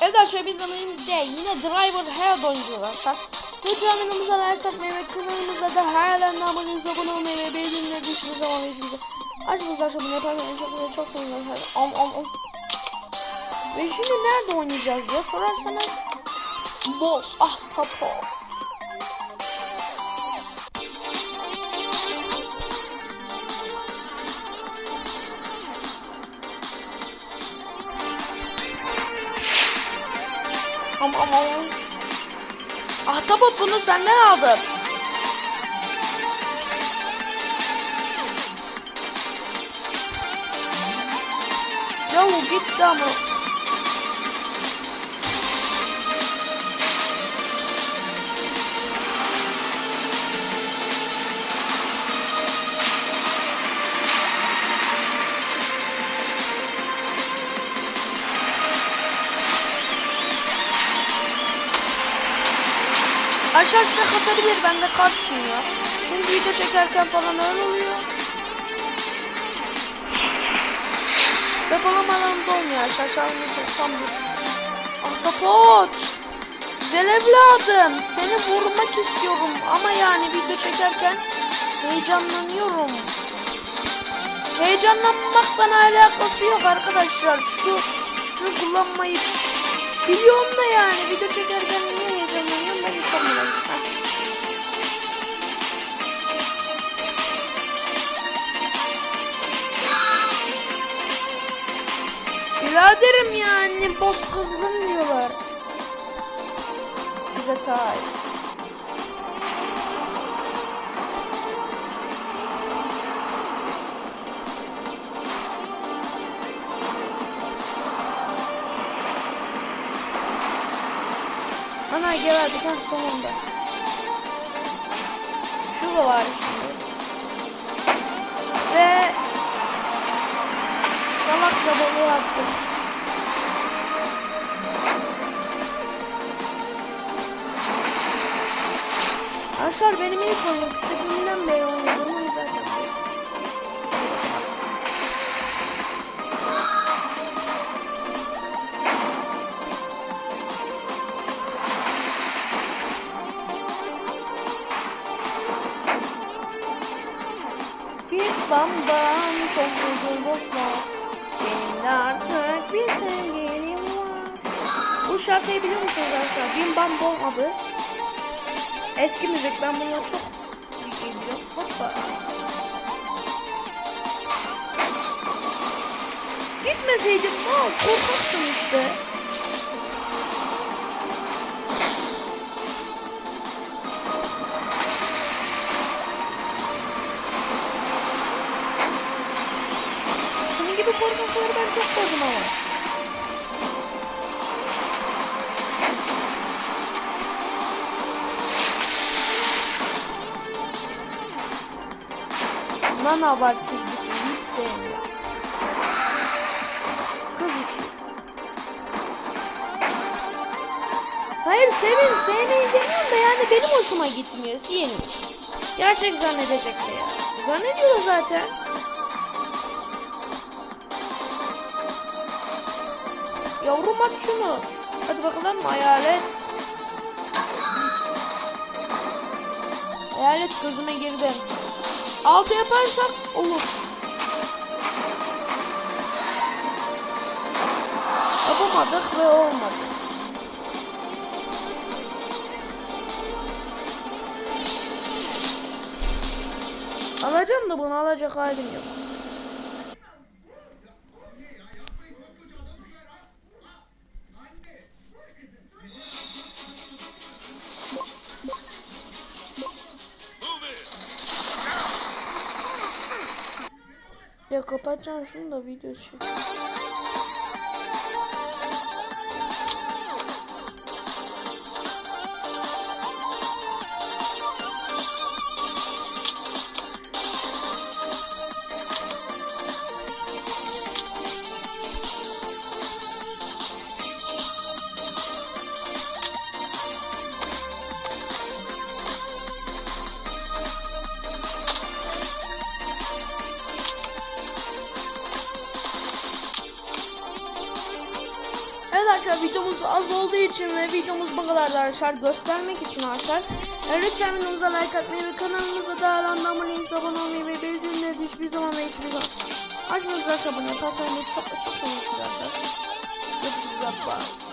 Evet arkadaşlar biz de yine Driver Head oynuyoruz arkadaşlar. Lütfen kanalımıza like atmayı ve kanalımıza da halen abonenize abone olmayı ve bildirimleri düştüğünüz zaman yüzünüze açmanız arkadaşlar bunu yaparken çok çok sevinirim. Om om om. Ve şimdi nerede oynayacağız diye sorarsanız Boss ah tapo. Am am am. Ahtapot bunu senden aldım. Ya o gitti ama. Aşağı size kasabilir bende kasmıyor. Çünkü video çekerken falan öyle oluyor. Depolama alanında olmuyor aşağı aşağı 91. Ahtapot. Güzel evladım. Seni vurmak istiyorum ama yani video çekerken heyecanlanıyorum. Heyecanlanmakla alakası yok arkadaşlar. Şu şunu kullanmayı biliyorum da yani video çekerken niye heyecanlanıyorum Biraderim yani boss kızgın diyorlar. Bize sahip. Ana geberdik ha sonunda. Şu da var. Ve salakça balığı attım. Arkadaşlar benim ilk oyunum bam bam çok uzun bozma Benim artık bir sevgilim var. Bu şarkıyı biliyor musunuz arkadaşlar? Bim bam bom adı. Eski müzik. Ben bunu çok biliyorum Hoppa. Gitmeseydim ne olur korkaksın işte gördüm ama. Lan abart çizgisini hiç sevmiyorum. Kız. Hayır sevin sevmeyin demiyorum da yani benim hoşuma gitmiyor. Yeni. Gerçek zannedecekler ya. Zannediyorlar zaten. Yavrum at şunu. Hadi bakalım hayalet. Hayalet gözüme girdi. Altı yaparsak olur. Yapamadık ve olmadı. Alacağım da bunu alacak halim yok. Kapatacağım şunu da video çek. Arkadaşlar videomuz az olduğu için ve videomuz bu kadar da arkadaşlar göstermek için arkadaşlar. E, lütfen videomuza like atmayı ve kanalımıza da hala abone abone olmayı ve bildirimleri hiçbir zaman ve hiçbir zaman açmanızı abone yaparsanız çok çok çok seviniriz arkadaşlar. Görüşürüz. Bye.